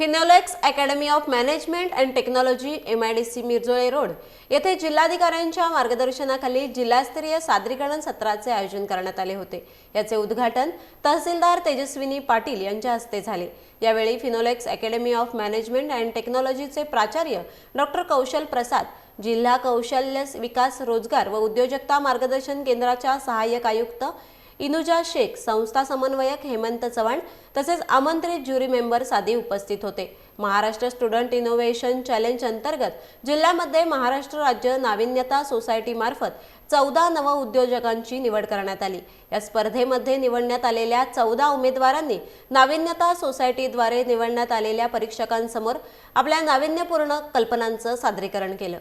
Finolex academy of management and technology M I D C Mirjole road. येथे जिल्हाधिकाऱ्यांच्या मार्गदर्शनाखाली जिल्हास्तरीय सादरीकरण सत्राचे आयोजन करण्यात आले होते. याचे उद्घाटन तहसीलदार तेजस्विनी पाटील यांच्या हस्ते झाले. यावेळी Finolex academy of management and टेक्नॉलॉजीचे प्राचार्य डॉक्टर कौशल प्रसाद जिल्हा कौशल्य विकास रोजगार व उद्योजकता मार्गदर्शन केंद्राच्या सहाय्यक आयुक्त इनुजा शेख संस्था समन्वयक हेमंत चव्हाण तसेच आमंत्रित ज्युरी मेंबर्स आदी उपस्थित होते. महाराष्ट्र स्टुडंट इनोव्हेशन चॅलेंज अंतर्गत जिल्ह्यामध्ये महाराष्ट्र राज्य नाविन्यता सोसायटीमार्फत चौदा नव उद्योजकांची निवड करण्यात आली. या स्पर्धेमध्ये निवडण्यात आलेल्या चौदा उमेदवारांनी नाविन्यता सोसायटीद्वारे निवडण्यात आलेल्या परीक्षकांसमोर आपल्या नाविन्यपूर्ण कल्पनांचं सादरीकरण केलं.